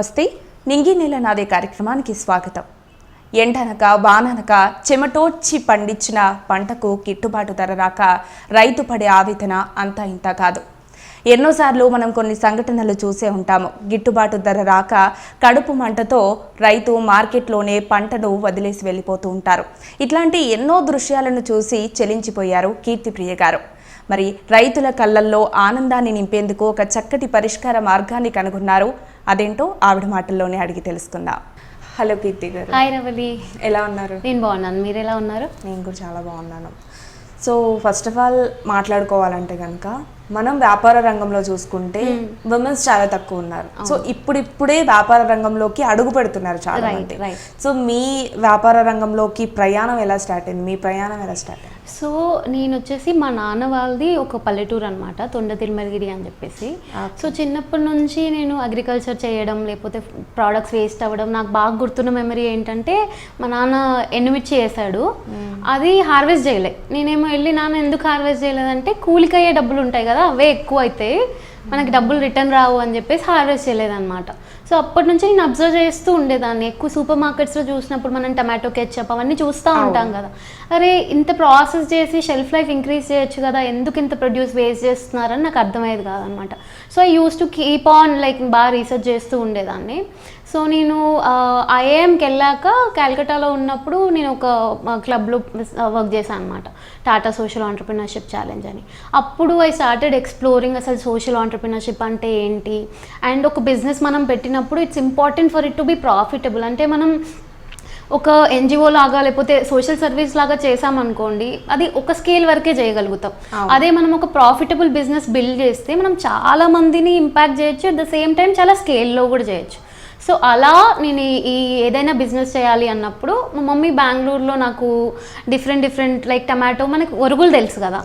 నమస్తే. నింగి నీల నాదే కార్యక్రమానికి స్వాగతం. ఎండనక వాననక చెమటోడ్చి పండించిన పంటకు గిట్టుబాటు ధర రాక రైతు పడే ఆవేదన అంతా ఇంత కాదు. ఎన్నోసార్లు మనం కొన్ని సంఘటనలు చూసే ఉంటాము. గిట్టుబాటు ధర రాక కడుపు మంటతో రైతు మార్కెట్లోనే పంటను వదిలేసి వెళ్ళిపోతూ ఉంటారు. ఇట్లాంటి ఎన్నో దృశ్యాలను చూసి చెలించిపోయారు కీర్తిప్రియ గారు. మరి రైతుల కళ్ళల్లో ఆనందాన్ని నింపేందుకు ఒక చక్కటి పరిష్కార మార్గాన్ని కనుగొన్నారు అదేంటో ఆవిడ మాటల్లోనే అడిగి తెలుసుకుందాం. హలో కీర్తి గారు. హాయ్ రవలి. ఎలా ఉన్నారు? నేను బాగున్నాను. మీరు ఎలా ఉన్నారు? నేను కూడా చాలా బాగున్నాను. సో ఫస్ట్ ఆఫ్ ఆల్ మాట్లాడుకోవాలంటే కనుక మనం వ్యాపార రంగంలో చూసుకుంటే ఉమెన్స్ చాలా తక్కువ ఉన్నారు. సో ఇప్పుడిప్పుడే వ్యాపార రంగంలోకి అడుగు పెడుతున్నారు చాలా మంది. సో మీ వ్యాపార రంగంలోకి ప్రయాణం ఎలా స్టార్ట్ అయింది? మీ ప్రయాణం ఎలా స్టార్ట్ అయింది? సో నేను వచ్చేసి మా నాన్న వాళ్ళది ఒక పల్లెటూరు అనమాట తొండ తిరుమలగిరి అని చెప్పేసి. సో చిన్నప్పటి నుంచి నేను అగ్రికల్చర్ చేయడం లేకపోతే ప్రోడక్ట్స్ వేస్ట్ అవ్వడం నాకు బాగా గుర్తున్న మెమరీ ఏంటంటే మా నాన్న ఎండుమిర్చి వేసాడు. అది హార్వెస్ట్ చేయలే. నేనేమో వెళ్ళి నాన్న ఎందుకు హార్వెస్ట్ చేయలేదంటే కూలికి అయ్యే డబ్బులు ఉంటాయి కదా అవే ఎక్కువ అయితే మనకి డబ్బులు రిటర్న్ రావు అని చెప్పేసి హార్వెస్ట్ చేయలేదన్నమాట. సో అప్పటి నుంచి నేను అబ్జర్వ్ చేస్తూ ఉండేదాన్ని. ఎక్కువ సూపర్ మార్కెట్స్లో చూసినప్పుడు మనం టమాటో కెచ్చప్ అవన్నీ చూస్తూ ఉంటాం కదా. అరే ఇంత ప్రాసెస్ చేసి షెల్ఫ్ లైఫ్ ఇంక్రీజ్ చేయొచ్చు కదా. ఎందుకు ఇంత ప్రొడ్యూస్ వేస్ట్ చేస్తున్నారని నాకు అర్థమయ్యేది కాదనమాట. So I use to keep on like బాగా రీసెర్చ్ చేస్తూ ఉండేదాన్ని. సో నేను ఐఏఎంకి వెళ్ళాక క్యాల్కటాలో ఉన్నప్పుడు నేను ఒక క్లబ్లో వర్క్ చేశాను అనమాట టాటా సోషల్ ఆంటర్ప్రినర్షిప్ ఛాలెంజ్ అని. అప్పుడు ఐ స్టార్టెడ్ ఎక్స్ప్లోరింగ్ అసలు సోషల్ ఆంటర్ప్రినర్షిప్ అంటే ఏంటి? అండ్ ఒక బిజినెస్ మనం పెట్టినప్పుడు it's important for it to be profitable అంటే మనం ఒక ఎన్జిఓ లాగా లేకపోతే సోషల్ సర్వీస్ లాగా చేసామనుకోండి అది ఒక స్కేల్ వరకే చేయగలుగుతాం. అదే మనం ఒక ప్రాఫిటబుల్ బిజినెస్ బిల్డ్ చేస్తే మనం చాలా మందిని ఇంపాక్ట్ చేయొచ్చు అట్ ద సేమ్ టైం చాలా స్కేల్లో కూడా చేయొచ్చు. సో అలా నేను ఈ- ఏదైనా బిజినెస్ చేయాలి అన్నప్పుడు మా మమ్మీ బెంగళూరులో నాకు డిఫరెంట్ డిఫరెంట్ లైక్ టమాటో మనకి ఒరుగులు తెలుసు కదా?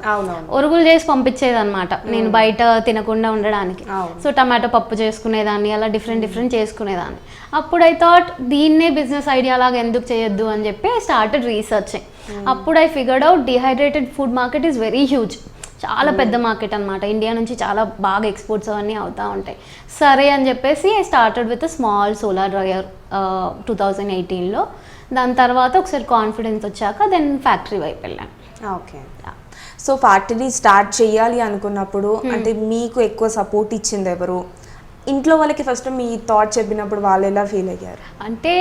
ఒరుగులు చేసి పంపించేది అనమాట నేను బయట తినకుండా ఉండడానికి. సో టమాటో పప్పు చేసుకునేదాన్ని అలా డిఫరెంట్ డిఫరెంట్ చేసుకునేదాన్ని. అప్పుడు ఐ థాట్ దీన్నే బిజినెస్ ఐడియా లాగా ఎందుకు చేయొద్దు అని చెప్పి స్టార్టెడ్ రీసెర్చింగ్ అప్పుడు I figured out dehydrated food market is very huge చాలా పెద్ద మార్కెట్ అనమాట ఇండియా నుంచి చాలా బాగా ఎక్స్పోర్ట్స్ అవన్నీ అవుతూ ఉంటాయి. సరే అని చెప్పేసి I started with small solar dryer two thousand ఎయిటీన్లో దాని తర్వాత ఒకసారి కాన్ఫిడెన్స్ వచ్చాక దెన్ ఫ్యాక్టరీ వైపు వెళ్ళాను. ఓకే సో ఫ్యాక్టరీ స్టార్ట్ చేయాలి అనుకున్నప్పుడు అంటే మీకు ఎక్కువ సపోర్ట్ ఇచ్చింది ఎవరు? ఇంట్లో వాళ్ళకి ఫస్ట్ మీ థాట్ చెప్పినప్పుడు వాళ్ళు ఎలా ఫీల్ అయ్యారు? అంటే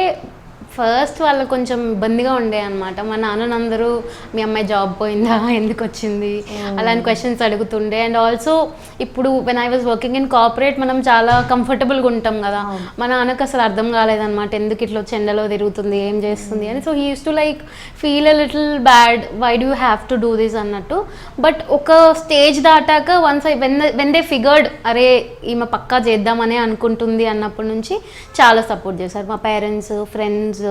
ఫస్ట్ వాళ్ళకి కొంచెం ఇబ్బందిగా ఉండే అనమాట మా నాన్ననందరూ మీ అమ్మాయి జాబ్ పోయిందా? ఎందుకు వచ్చింది? అలాంటి క్వశ్చన్స్ అడుగుతుండే. అండ్ ఆల్సో ఇప్పుడు when I was working in corporate మనం చాలా కంఫర్టబుల్గా ఉంటాం కదా. మా నాన్నకు అసలు అర్థం కాలేదన్నమాట. ఎందుకు ఇట్లా వచ్చి ఎండలో తిరుగుతుంది? ఏం చేస్తుంది? అని. So he use to like feel a little bad why do have to do this అన్నట్టు. బట్ ఒక స్టేజ్ దాటాక once I when when they figured అరే ఈమె పక్కా చేద్దామనే అనుకుంటుంది అన్నప్పటి నుంచి చాలా సపోర్ట్ చేశారు. మా పేరెంట్స్ ఫ్రెండ్స్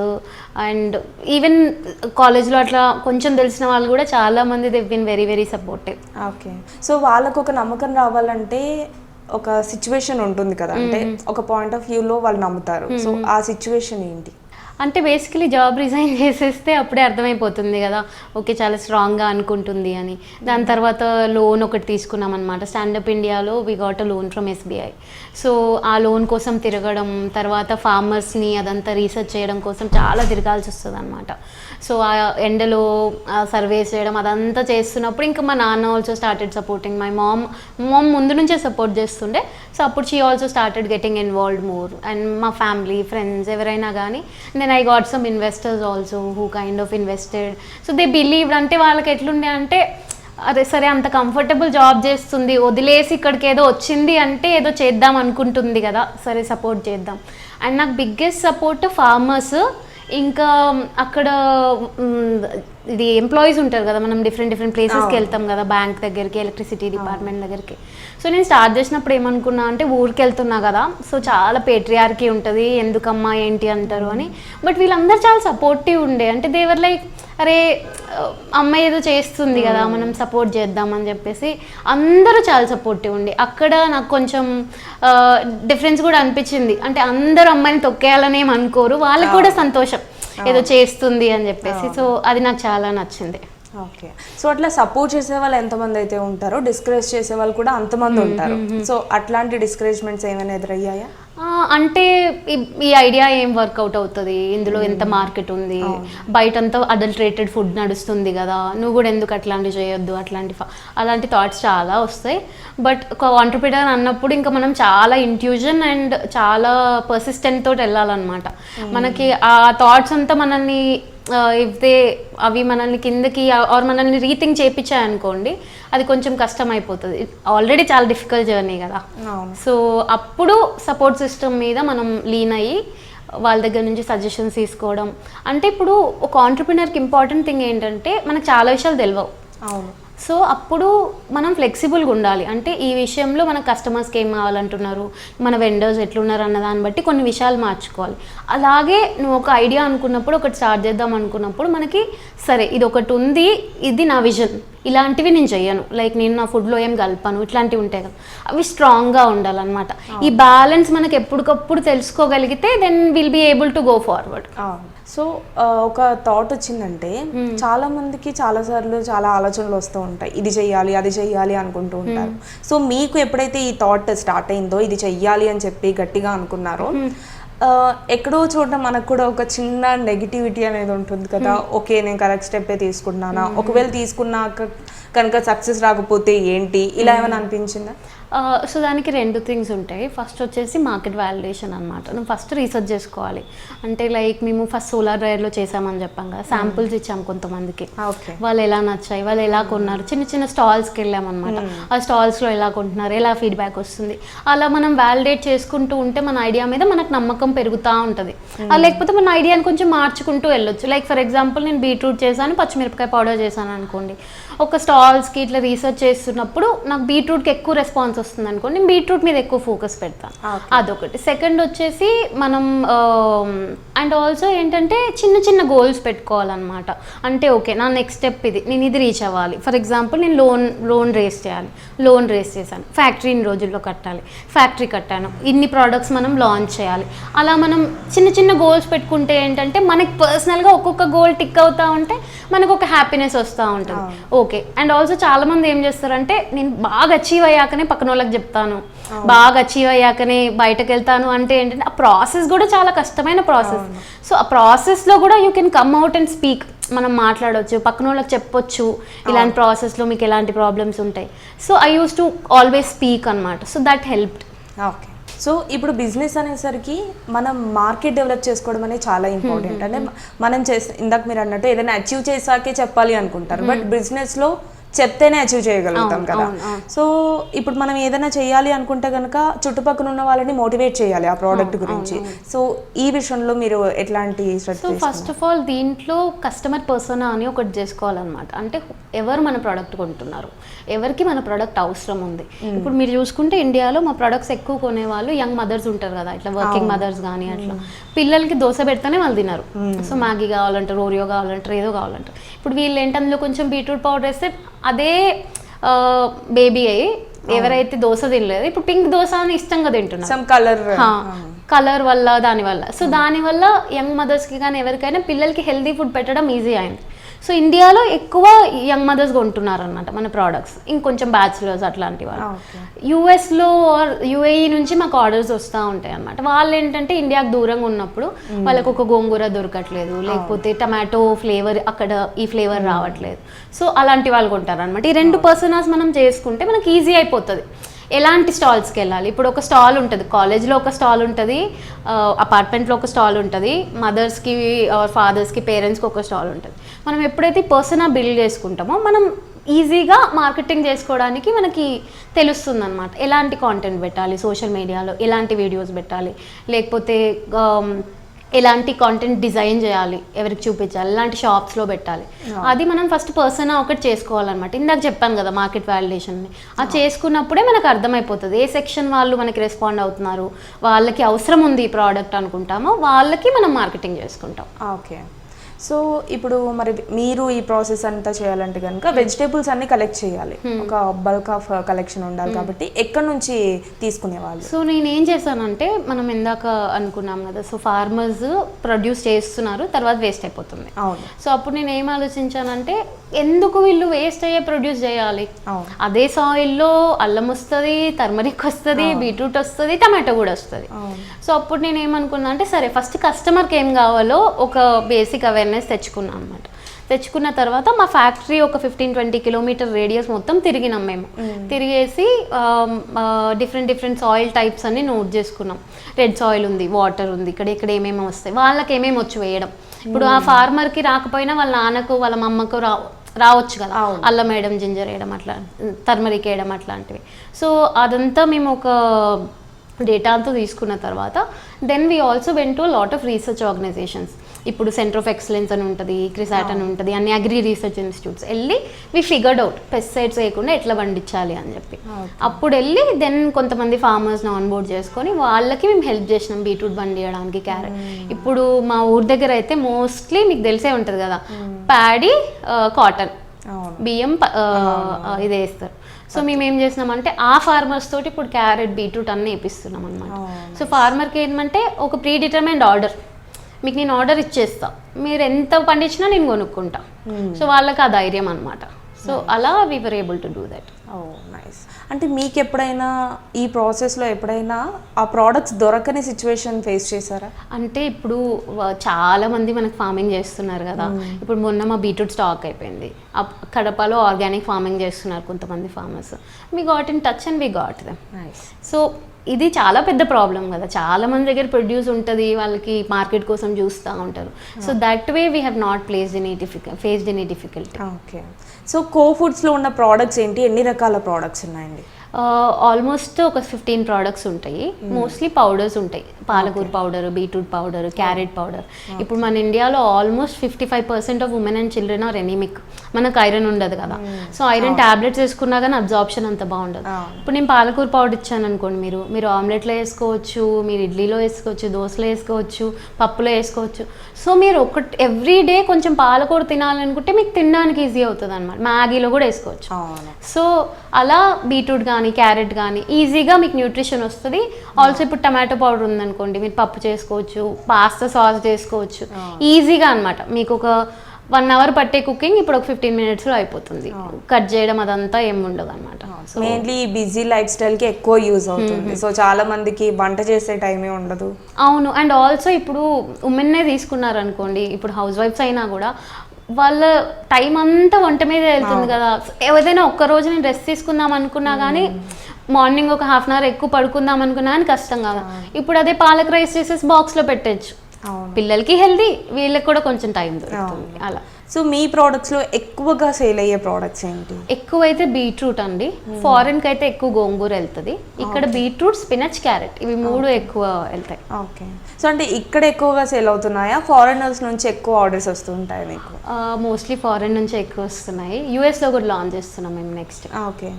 అండ్ ఈవెన్ కాలేజ్లో అట్లా కొంచెం తెలిసిన వాళ్ళు కూడా చాలా మంది they been very very supportive okay. So వాళ్ళకు ఒక నమ్మకం రావాలంటే ఒక సిచ్యువేషన్ ఉంటుంది కదా. అంటే ఒక పాయింట్ ఆఫ్ వ్యూలో వాళ్ళు నమ్ముతారు. సో ఆ సిచ్యువేషన్ ఏంటి? అంటే బేసికలీ జాబ్ రిజైన్ చేసేస్తే అప్పుడే అర్థమైపోతుంది కదా. ఓకే చాలా స్ట్రాంగ్గా అనుకుంటుంది అని. దాని తర్వాత లోన్ ఒకటి తీసుకున్నాం అనమాట స్టాండప్ ఇండియాలో we got a loan from SBI so ఆ లోన్ కోసం తిరగడం తర్వాత ఫార్మర్స్ని అదంతా రీసెర్చ్ చేయడం కోసం చాలా తిరగాల్సి వస్తుంది అనమాట సో ఆ ఎండలో సర్వేస్ చేయడం అదంతా చేస్తున్నప్పుడు ఇంకా మా నాన్న also started supporting my mom mom ముందు నుంచే సపోర్ట్ చేస్తుండే. సో అప్పుడు she also started getting involved more and మా ఫ్యామిలీ ఫ్రెండ్స్ ఎవరైనా కానీ నేను I got some investors also who kind of invested so they believed అంటే వాళ్ళకి ఎట్లుండే అంటే అదే సరే అంత కంఫర్టబుల్ జాబ్ చేస్తుంది వదిలేసి ఇక్కడికి ఏదో వచ్చింది అంటే ఏదో చేద్దాం అనుకుంటుంది కదా సరే సపోర్ట్ చేద్దాం. అండ్ నాకు బిగ్గెస్ట్ సపోర్ట్ ఫార్మర్స్ ఇంకా అక్కడ ఇది ఎంప్లాయీస్ ఉంటారు కదా మనం డిఫరెంట్ డిఫరెంట్ ప్లేసెస్కి వెళ్తాం కదా బ్యాంక్ దగ్గరికి ఎలక్ట్రిసిటీ డిపార్ట్మెంట్ దగ్గరికి. సో నేను స్టార్ట్ చేసినప్పుడు ఏమనుకున్నా అంటే ఊరికి వెళ్తున్నా కదా సో చాలా పేట్రియార్కి ఉంటుంది ఎందుకమ్మా ఏంటి అంటారు అని. బట్ వీళ్ళందరూ చాలా సపోర్టివ్ ఉండే. అంటే దేవర్ లైక్ అరే అమ్మాయి ఏదో చేస్తుంది కదా మనం సపోర్ట్ చేద్దామని చెప్పేసి అందరూ చాలా సపోర్టివ్ ఉండి. అక్కడ నాకు కొంచెం డిఫరెన్స్ కూడా అనిపించింది. అంటే అందరూ అమ్మాయిని తొక్కేయాలని ఏం అనుకోరు వాళ్ళకి కూడా సంతోషం. ఏదో చేస్తుంది అని చెప్పేసి. సో అది నాకు చాలా నచ్చింది. ఓకే. సో అట్లా సపోర్ట్ చేసే వాళ్ళు ఎంతమంది అయితే ఉంటారో డిస్కరేజ్ చేసే వాళ్ళు కూడా అంతమంది ఉంటారు. సో అట్లాంటి డిస్కరేజ్మెంట్స్ ఏమైనా ఎదురయ్యాయా? అంటే ఈ- ఐడియా ఏం వర్కౌట్ అవుతుంది? ఇందులో ఎంత మార్కెట్ ఉంది? బయటంతా అడల్ట్రేటెడ్ ఫుడ్ నడుస్తుంది కదా. నువ్వు కూడా ఎందుకు అట్లాంటివి చేయొద్దు? అట్లాంటి అలాంటి థాట్స్ చాలా వస్తాయి. బట్ ఒక ఆంటర్ప్రినర్ అన్నప్పుడు ఇంకా మనం చాలా ఇంట్యూజన్ అండ్ చాలా పర్సిస్టెంట్ తోటి వెళ్ళాలన్నమాట. మనకి ఆ థాట్స్ అంతా మనల్ని ఇఫ్ దే అవి మనల్ని కిందకి ఆర్ మనల్ని రీథింక్ చేయించాయనుకోండి అది కొంచెం కష్టం అయిపోతుంది ఆల్రెడీ చాలా డిఫికల్ట్ జర్నీ కదా. సో అప్పుడు సపోర్ట్ సిస్టమ్ మీద మనం లీన్ అయ్యి వాళ్ళ దగ్గర నుంచి సజెషన్స్ తీసుకోవడం. అంటే ఇప్పుడు ఒక ఆంటర్ప్రినర్కి ఇంపార్టెంట్ థింగ్ ఏంటంటే మనకు చాలా విషయాలు తెలియవు అవును. సో అప్పుడు మనం ఫ్లెక్సిబుల్గా ఉండాలి. అంటే ఈ విషయంలో మన కస్టమర్స్కి ఏం కావాలంటున్నారు? మన వెండర్స్ ఎట్లున్నారు అన్న దాన్ని బట్టి కొన్ని విషయాలు మార్చుకోవాలి. అలాగే నువ్వు ఒక ఐడియా అనుకున్నప్పుడు ఒకటి స్టార్ట్ చేద్దాం అనుకున్నప్పుడు మనకి సరే ఇది ఒకటి ఉంది ఇది నా విజన్ ఇలాంటివి నేను చెయ్యను. లైక్ నేను నా ఫుడ్లో ఏం కలపను? ఇట్లాంటివి ఉంటాయి కదా. అవి స్ట్రాంగ్గా ఉండాలన్నమాట. ఈ బ్యాలెన్స్ మనకి ఎప్పటికప్పుడు తెలుసుకోగలిగితే then will be able to go forward so ఒక థాట్ వచ్చిందంటే చాలా మందికి చాలా సార్లు చాలా ఆలోచనలు వస్తూ ఉంటాయి. ఇది చెయ్యాలి అది చెయ్యాలి అనుకుంటూ ఉంటారు. సో మీకు ఎప్పుడైతే ఈ థాట్ స్టార్ట్ అయిందో ఇది చెయ్యాలి అని చెప్పి గట్టిగా అనుకున్నారో ఆ, ఎక్కడో చోట మనకు కూడా ఒక చిన్న నెగిటివిటీ అనేది ఉంటుంది కదా. ఓకే నేను కరెక్ట్ స్టెప్పే తీసుకున్నానా ఒకవేళ తీసుకున్నాక కనుక సక్సెస్ రాకపోతే ఏంటి? ఇలా ఏమైనా అనిపించిందా? సో దానికి రెండు థింగ్స్ ఉంటాయి. ఫస్ట్ వచ్చేసి మార్కెట్ వాలిడేషన్ అనమాట నువ్వు ఫస్ట్ రీసెర్చ్ చేసుకోవాలి. అంటే లైక్ మేము ఫస్ట్ సోలార్ డ్రైవర్లో చేసామని చెప్పాం కదా శాంపుల్స్ ఇచ్చాం కొంతమందికి. ఓకే వాళ్ళు ఎలా నచ్చాయి వాళ్ళు ఎలా కొన్నారు చిన్న చిన్న స్టాల్స్కి వెళ్ళామన్నమాట. ఆ స్టాల్స్లో ఎలా కొంటున్నారు ఎలా ఫీడ్బ్యాక్ వస్తుంది. అలా మనం వ్యాలిడేట్ చేసుకుంటూ ఉంటే మన ఐడియా మీద మనకు నమ్మకం పెరుగుతూ ఉంటుంది. ఆ లేకపోతే మన ఐడియాని కొంచెం మార్చుకుంటూ వెళ్ళొచ్చు. లైక్ ఫర్ ఎగ్జాంపుల్ నేను బీట్రూట్ చేశాను పచ్చిమిరపకాయ పౌడర్ చేశాను అనుకోండి. ఒక స్టాల్స్కి ఇట్లా రీసెర్చ్ చేస్తున్నప్పుడు నాకు బీట్రూట్కి ఎక్కువ రెస్పాన్స్ వస్తుంది అనుకోండి బీట్రూట్ మీద ఎక్కువ ఫోకస్ పెడతాను అదొకటి. సెకండ్ వచ్చేసి మనం అండ్ ఆల్సో ఏంటంటే చిన్న చిన్న గోల్స్ పెట్టుకోవాలన్నమాట. అంటే ఓకే నా నెక్స్ట్ స్టెప్ ఇది నేను ఇది రీచ్ అవ్వాలి. ఫర్ ఎగ్జాంపుల్ నేను లోన్ లోన్ రేస్ చేయాలి. లోన్ రేస్ చేశాను. ఫ్యాక్టరీ ఇన్ని రోజుల్లో కట్టాలి. ఫ్యాక్టరీ కట్టాను. ఇన్ని ప్రోడక్ట్స్ మనం లాంచ్ చేయాలి. అలా మనం చిన్న చిన్న గోల్స్ పెట్టుకుంటే ఏంటంటే మనకి పర్సనల్గా ఒక్కొక్క గోల్ టిక్ అవుతా ఉంటే మనకు ఒక హ్యాపీనెస్ వస్తూ ఉంటుంది. ఓకే. అండ్ ఆల్సో చాలా మంది ఏం చేస్తారంటే నేను బాగా అచీవ్ అయ్యాకనే పక్కన వాళ్ళకి చెప్తాను. బాగా అచీవ్ అయ్యాకనే బయటకు వెళ్తాను అంటే ఏంటంటే ఆ ప్రాసెస్ కూడా చాలా కష్టమైన ప్రాసెస్ సో ఆ ప్రాసెస్లో కూడా you can come out and speak మనం మాట్లాడవచ్చు పక్కన వాళ్ళకి చెప్పొచ్చు ఇలాంటి ప్రాసెస్లో మీకు ఎలాంటి ప్రాబ్లమ్స్ ఉంటాయి. So I use to always speak అనమాట so that helped okay. So ఇప్పుడు బిజినెస్ అనేసరికి మనం మార్కెట్ డెవలప్ చేసుకోవడం అనేది చాలా ఇంపార్టెంట్ అంటే మనం చేస్తే ఇందాక మీరు అన్నట్టు ఏదైనా అచీవ్ చేసాకే చెప్పాలి అనుకుంటారు. బట్ బిజినెస్లో చెప్తేనే అచీవ్ చేయగలుగుతాం కదా. సో ఇప్పుడు మనం ఏదైనా చేయాలి అనుకుంటే కనుక చుట్టుపక్కల ఉన్న వాళ్ళని మోటివేట్ చేయాలి ఆ ప్రోడక్ట్ గురించి. సో ఈ విషయంలో మీరు ఎట్లాంటి సో ఫస్ట్ ఆఫ్ ఆల్ దీంట్లో కస్టమర్ పర్సనా అని ఒకటి చేసుకోవాలన్నమాట. అంటే ఎవరు మన ప్రోడక్ట్ కొంటున్నారు? ఎవరికి మన ప్రోడక్ట్ అవసరం ఉంది? ఇప్పుడు మీరు చూసుకుంటే ఇండియాలో మా ప్రొడక్ట్స్ ఎక్కువ కొనేవాళ్ళు యంగ్ మదర్స్ ఉంటారు కదా ఇట్లా వర్కింగ్ మదర్స్ కానీ అట్లా. పిల్లలకి దోశ పెడితేనే వాళ్ళు తినరు. సో మ్యాగీ కావాలంటారు ఓరియో కావాలంటారు ఏదో కావాలంటారు. ఇప్పుడు వీళ్ళు ఏంటి అందులో కొంచెం బీట్రూట్ పౌడర్ వేస్తే అదే బేబీ అయ్యి ఎవరైతే దోశ తినలేదు ఇప్పుడు పింక్ దోశ అని ఇష్టంగా తింటున్నారు. సమ్ కలర్ కలర్ వల్ల దాని వల్ల. సో దాని వల్ల యంగ్ మదర్స్కి కానీ ఎవరికైనా పిల్లలకి హెల్తీ ఫుడ్ పెట్టడం ఈజీ అయింది. సో ఇండియాలో ఎక్కువ యంగ్ మదర్స్ కొంటున్నారు అనమాట మన ప్రోడక్ట్స్ ఇంకొంచెం బ్యాచులర్స్ అట్లాంటి వాళ్ళు. యూఎస్లో ఆర్ యూఏఈ నుంచి మాకు ఆర్డర్స్ వస్తూ ఉంటాయి అనమాట వాళ్ళు ఏంటంటే ఇండియాకి దూరంగా ఉన్నప్పుడు వాళ్ళకు ఒక గోంగూర దొరకట్లేదు. లేకపోతే టమాటో ఫ్లేవర్ అక్కడ ఈ ఫ్లేవర్ రావట్లేదు. సో అలాంటి వాళ్ళు కొంటారు అనమాట ఈ రెండు పర్సనల్స్ మనం చేసుకుంటే మనకి ఈజీ అయిపోతుంది. ఎలాంటి స్టాల్స్కి వెళ్ళాలి? ఇప్పుడు ఒక స్టాల్ ఉంటుంది. కాలేజ్లో ఒక స్టాల్ ఉంటుంది అపార్ట్మెంట్లో ఒక స్టాల్ ఉంటుంది మదర్స్కి ఆర్ ఫాదర్స్కి పేరెంట్స్కి ఒక స్టాల్ ఉంటుంది. మనం ఎప్పుడైతే పర్సన్ బిల్డ్ చేసుకుంటామో మనం ఈజీగా మార్కెటింగ్ చేసుకోవడానికి మనకి తెలుస్తుంది అనమాట ఎలాంటి కాంటెంట్ పెట్టాలి? సోషల్ మీడియాలో ఎలాంటి వీడియోస్ పెట్టాలి? లేకపోతే ఎలాంటి కాంటెంట్ డిజైన్ చేయాలి ఎవరికి చూపించాలి ఎలాంటి షాప్స్లో పెట్టాలి. అది మనం ఫస్ట్ పర్సన్ ఒకటి చేసుకోవాలన్నమాట. ఇందాక చెప్పాను కదా మార్కెట్ వాలిడేషన్ అది చేసుకున్నప్పుడే మనకు అర్థమైపోతుంది. ఏ సెక్షన్ వాళ్ళు మనకి రెస్పాండ్ అవుతున్నారు వాళ్ళకి అవసరం ఉంది ఈ ప్రోడక్ట్ అనుకుంటామో వాళ్ళకి మనం మార్కెటింగ్ చేసుకుంటాం. ఓకే సో ఇప్పుడు మరి మీరు ఈ ప్రాసెస్ అంతా చేయాలంటే కనుక వెజిటేబుల్స్ అన్ని కలెక్ట్ చేయాలి. ఒక బల్క్ ఆఫ్ కలెక్షన్ ఉండాలి కాబట్టి ఎక్కడి నుంచి తీసుకునేవాళ్ళు సో నేను ఏం చేశానంటే మనం ఇందాక అనుకున్నాం కదా సో ఫార్మర్స్ ప్రొడ్యూస్ చేస్తున్నారు తర్వాత వేస్ట్ అయిపోతుంది. అవును. సో అప్పుడు నేను ఏం ఆలోచించానంటే ఎందుకు వీళ్ళు వేస్ట్ అయ్యే ప్రొడ్యూస్ చేయాలి? అదే సాయిల్లో అల్లం వస్తుంది టర్మరిక్ వస్తుంది బీట్రూట్ వస్తుంది టమాటో కూడా వస్తుంది. సో అప్పుడు నేను ఏమనుకున్నా అంటే సరే ఫస్ట్ కస్టమర్కి ఏం కావాలో ఒక బేసిక్ అవేర్నెస్ తెచ్చుకున్నాను అనమాట తెచ్చుకున్న తర్వాత మా ఫ్యాక్టరీ ఒక ఫిఫ్టీన్ ట్వంటీ కిలోమీటర్ రేడియస్ మొత్తం తిరిగినాం మేము. తిరిగేసి డిఫరెంట్ డిఫరెంట్ సాయిల్ టైప్స్ అన్ని నోట్ చేసుకున్నాం. రెడ్ సాయిల్ ఉంది వాటర్ ఉంది ఇక్కడ ఇక్కడ ఏమేమి వస్తాయి వాళ్ళకి ఏమేమి వచ్చి వేయడం. ఇప్పుడు ఆ ఫార్మర్కి రాకపోయినా వాళ్ళ నాన్నకు వాళ్ళ మమ్మకు రా రావచ్చు కదా. అల్లం వేయడం జింజర్ వేయడం అట్లా టర్మరిక్ వేయడం అట్లాంటివి. సో అదంతా మేము ఒక డేటా అంతా తీసుకున్న తర్వాత then we also went to lot of research organisations ఇప్పుడు సెంటర్ ఆఫ్ ఎక్సలెన్స్ అని ఉంటుంది క్రిసాట్ అని ఉంటుంది అన్ని అగ్రి రీసెర్చ్ ఇన్స్టిట్యూట్స్ వెళ్ళి వి ఫిగర్డ్ అవుట్ పెస్టిసైడ్స్ వేయకుండా ఎట్లా పండించాలి అని చెప్పి. అప్పుడు వెళ్ళి దెన్ కొంతమంది ఫార్మర్స్ని ఆన్ బోర్డ్ చేసుకొని వాళ్ళకి మేము హెల్ప్ చేసినాం బీట్రూట్ పండియడానికి క్యారెట్ ఇప్పుడు మా ఊరి దగ్గర అయితే మోస్ట్లీ మీకు తెలిసే ఉంటుంది కదా ప్యాడీ కాటన్ అవును. బియ్యం ఆ, ఆ, ఇది వేస్తారు. సో మేము ఏం చేసినామంటే ఆ ఫార్మర్స్ తోటి ఇప్పుడు క్యారెట్ బీట్రూట్ అన్నీ వేపిస్తున్నాం అనమాట సో ఫార్మర్కి ఏంటంటే ఒక ప్రీ డిటర్మైన్డ్ ఆర్డర్ మీకు నేను ఆర్డర్ ఇచ్చేస్తా. మీరు ఎంత పండించినా నేను కొనుక్కుంటా. సో వాళ్ళకి ఆ ధైర్యం అనమాట సో అలా we were able to do that oh nice అంటే మీకు ఎప్పుడైనా ఈ ప్రాసెస్లో ఎప్పుడైనా ఆ ప్రోడక్ట్స్ దొరకని సిచ్యువేషన్ ఫేస్ చేశారా? అంటే ఇప్పుడు వ- చాలా మంది మనకు ఫార్మింగ్ చేస్తున్నారు కదా. ఇప్పుడు మొన్న మా బీట్రూట్ స్టాక్ అయిపోయింది. కడపలో ఆర్గానిక్ ఫార్మింగ్ చేస్తున్నారు కొంతమంది farmers me got in touch and we got them so ఇది చాలా పెద్ద ప్రాబ్లం కదా. చాలా మంది దగ్గర ప్రొడ్యూస్ ఉంటుంది వాళ్ళకి మార్కెట్ కోసం చూస్తూ ఉంటారు. So that way we have not placed any difficulty faced any difficulty okay so కో ఫుడ్స్లో ఉన్న ప్రోడక్ట్స్ ఏంటి? ఎన్ని రకాల ప్రోడక్ట్స్ ఉన్నాయండి? ఆల్మోస్ట్ Uh, ఒక ఫిఫ్టీన్ ప్రోడక్ట్స్ ఉంటాయి. మోస్ట్లీ పౌడర్స్ ఉంటాయి. పాలకూర powder beetroot powder carrot powder. ఇప్పుడు మన ఇండియాలో almost fifty five percent of women and children are anaemic. మనకు ఐరన్ ఉండదు కదా. సో ఐరన్ టాబ్లెట్స్ వేసుకున్నా కానీ అబ్జార్ప్షన్ అంత బాగుండదు. ఇప్పుడు నేను పాలకూర పౌడర్ ఇచ్చాను అనుకోండి మీరు. మీరు ఆమ్లెట్లో వేసుకోవచ్చు మీరు ఇడ్లీలో వేసుకోవచ్చు దోశలో వేసుకోవచ్చు పప్పులో వేసుకోవచ్చు. సో మీరు ఒకటి ఎవ్రీ డే కొంచెం పాలకూర తినాలనుకుంటే మీకు తినడానికి ఈజీ అవుతుంది అనమాట మ్యాగీలో కూడా వేసుకోవచ్చు. సో అలా బీట్రూట్ కానీ క్యారెట్ కానీ ఈజీగా మీకు న్యూట్రిషన్ వస్తుంది. ఆల్సో ఇప్పుడు టమాటో పౌడర్ ఉందనుకోండి మీరు పప్పు చేసుకోవచ్చు పాస్తా సాస్ చేసుకోవచ్చు. ఈజీగా అన్నమాట. మీకు ఒక వన్ అవర్ పట్టే కుకింగ్ ఇప్పుడు ఒక ఫిఫ్టీన్ మినిట్స్లో అయిపోతుంది. కట్ చేయడం అదంతా ఏం ఉండదు అనమాట మెయిన్లీ బిజీ లైఫ్ స్టైల్కి ఎక్కువ యూజ్ అవుతుంది. సో చాలా మందికి వంట చేసే టైమే ఉండదు. అవును. అండ్ ఆల్సో ఇప్పుడు ఉమెన్నే తీసుకున్నారు అనుకోండి ఇప్పుడు హౌస్ వైఫ్స్ అయినా కూడా వాళ్ళ టైం అంతా వంట మీద వెళ్తుంది కదా. ఏదైనా ఒక్క రోజు నేను రెస్ట్ తీసుకుందాం అనుకున్నా కానీ మార్నింగ్ ఒక హాఫ్ అన్ అవర్ ఎక్కువ పడుకుందాం అనుకున్నా కానీ కష్టం కదా. ఇప్పుడు అదే పాలక్ రైస్ చేసేసి బాక్స్లో పెట్టచ్చు. పిల్లలకి హెల్దీ వీళ్ళకి కూడా కొంచెం టైం దొరుకుతుంది. అలా. సో మీ ప్రోడక్ట్స్లో ఎక్కువగా సేల్ అయ్యే ప్రోడక్ట్స్ ఏంటి? ఎక్కువైతే బీట్రూట్ అండి. ఫారెన్కి అయితే ఎక్కువ గోంగూర వెళ్తుంది. ఇక్కడ బీట్రూట్ స్పినచ్ క్యారెట్ ఇవి మూడు ఎక్కువ వెళ్తాయి. ఓకే సో అంటే ఇక్కడ ఎక్కువగా సేల్ అవుతున్నాయా? ఫారినర్స్ నుంచి ఎక్కువ ఆర్డర్స్ వస్తుంటాయి మీకు? మోస్ట్లీ ఫారెన్ నుంచి ఎక్కువ వస్తున్నాయి. US లో కూడా లాంచ్ చేస్తున్నాం మేము నెక్స్ట్ ఓకే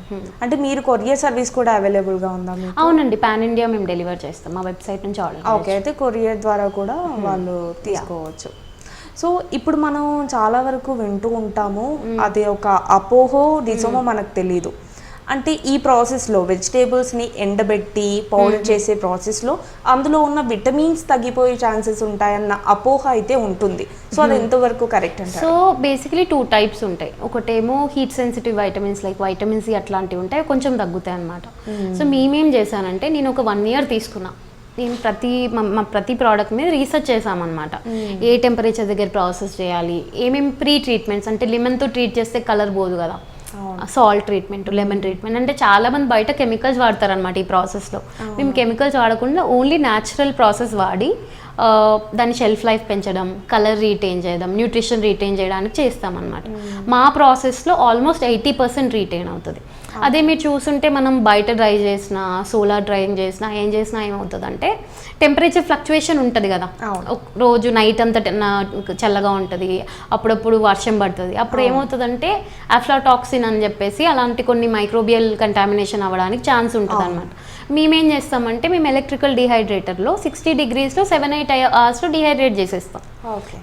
అంటే మీరు కొరియర్ సర్వీస్ కూడా అవైలబుల్గా ఉందా అవునండి. పాన్ ఇండియా మేము డెలివర్ చేస్తాం. మా వెబ్సైట్ నుంచి ఆర్డర్ ఓకే అయితే కొరియర్ ద్వారా కూడా వాళ్ళు తీసుకోవచ్చు. సో ఇప్పుడు మనం చాలా వరకు వింటూ ఉంటాము అది ఒక అపోహో నిజమో మనకు తెలియదు అంటే ఈ ప్రాసెస్లో వెజిటేబుల్స్ని ఎండబెట్టి పౌడర్ చేసే ప్రాసెస్లో అందులో ఉన్న విటమిన్స్ తగ్గిపోయే ఛాన్సెస్ ఉంటాయన్న అపోహ అయితే ఉంటుంది. సో అది ఎంతవరకు కరెక్ట్ అంటారు? సో బేసికలీ టూ టైప్స్ ఉంటాయి. ఒకటేమో heat sensitive vitamins like vitamin C అట్లాంటివి ఉంటాయి కొంచెం తగ్గుతాయి అనమాట సో మేమేం చేశానంటే నేను ఒక వన్ ఇయర్ తీసుకున్నా. నేను ప్రతి మా- ప్రతి ప్రోడక్ట్ మీద రీసెర్చ్ చేసామన్నమాట. ఏ టెంపరేచర్ దగ్గర ప్రాసెస్ చేయాలి ఏమేమి ప్రీ ట్రీట్మెంట్స్ అంటే లెమన్తో ట్రీట్ చేస్తే కలర్ పోదు కదా. సాల్ట్ ట్రీట్మెంట్ లెమన్ ట్రీట్మెంట్ అంటే చాలా మంది బయట కెమికల్స్ వాడతారనమాట ఈ ప్రాసెస్లో మేము కెమికల్స్ వాడకుండా ఓన్లీ న్యాచురల్ ప్రాసెస్ వాడి దాని షెల్ఫ్ లైఫ్ పెంచడం కలర్ రీటైన్ చేయడం న్యూట్రిషన్ రీటైన్ చేయడానికి చేస్తామన్నమాట. మా ప్రాసెస్లో ఆల్మోస్ట్ ఎయిటీ పర్సెంట్ రీటైన్ అవుతుంది. అదే మీరు చూసుంటే మనం బయట డ్రై చేసిన సోలార్ డ్రైయింగ్ చేసినా ఏం చేసినా ఏమవుతుంది అంటే టెంపరేచర్ ఫ్లక్చువేషన్ ఉంటుంది కదా. రోజు నైట్ అంతా చల్లగా ఉంటుంది అప్పుడప్పుడు వర్షం పడుతుంది. అప్పుడు ఏమవుతుందంటే అఫ్లాటాక్సిన్ అని చెప్పేసి అలాంటి కొన్ని మైక్రోబియల్ కంటామినేషన్ అవ్వడానికి ఛాన్స్ ఉంటుంది అనమాట మేమేం చేస్తామంటే మేము ఎలక్ట్రికల్ డిహైడ్రేటర్లో సిక్స్టీ డిగ్రీస్లో సెవెన్ ఎయిట్ అవర్స్లో డిహైడ్రేట్ చేసేస్తాం.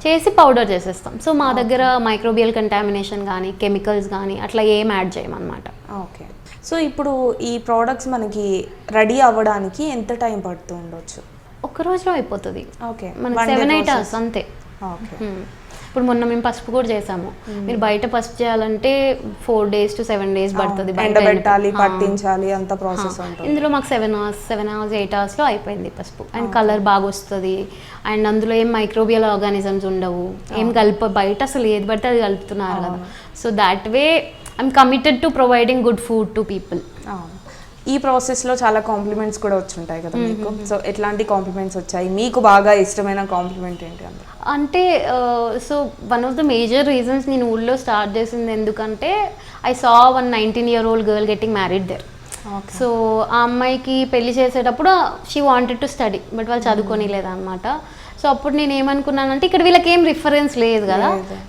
చేసి పౌడర్ చేసేస్తాం. సో మా దగ్గర మైక్రోబియల్ కంటామినేషన్ కానీ కెమికల్స్ కానీ అట్లా ఏం యాడ్ చేయమన్నమాట. ఓకే సో ఇప్పుడు ఈ ప్రోడక్ట్స్ మనకి రెడీ అవ్వడానికి ఎంత టైం పడుతూ ఉండొచ్చు ఒక్క రోజులో అయిపోతుంది. ఓకే మనకి సెవెన్ ఎయిట్ అవర్స్ అంతే. Okay Hmm. ఇప్పుడు మొన్న మేము పసుపు కూడా చేసాము. మీరు బయట పసుపు చేయాలంటే four days to seven days పడుతుంది ఎండబెట్టాలి పట్టించాలి అంత ప్రాసెస్ ఇందులో మాకు seven hours seven hours eight అవర్స్లో అయిపోయింది పసుపు. అండ్ కలర్ బాగా వస్తుంది. అండ్ అందులో ఏం మైక్రోబియల్ ఆర్గానిజమ్స్ ఉండవు. ఏం కలుపు బయట అసలు ఏది పడితే అది కలుపుతున్నారు కదా. So that way I'm committed to providing good food to people. ఈ ప్రాసెస్లో చాలా కాంప్లిమెంట్స్ కూడా వచ్చుంటాయి కదా మీకు. సో ఎట్లాంటి కాంప్లిమెంట్స్ వచ్చాయి? మీకు బాగా ఇష్టమైన కాంప్లిమెంట్ ఏంటి అందులో? అంటే so one of the major reasons నేను ఊళ్ళో స్టార్ట్ చేసింది ఎందుకంటే I saw one nineteen year old girl getting married there so ఆ అమ్మాయికి పెళ్ళి చేసేటప్పుడు she wanted to study but వాళ్ళు చదువుకోనిలేదన్నమాట సో అప్పుడు నేను ఏమనుకున్నానంటే ఇక్కడ వీళ్ళకి ఏం రిఫరెన్స్ లేదు కదా.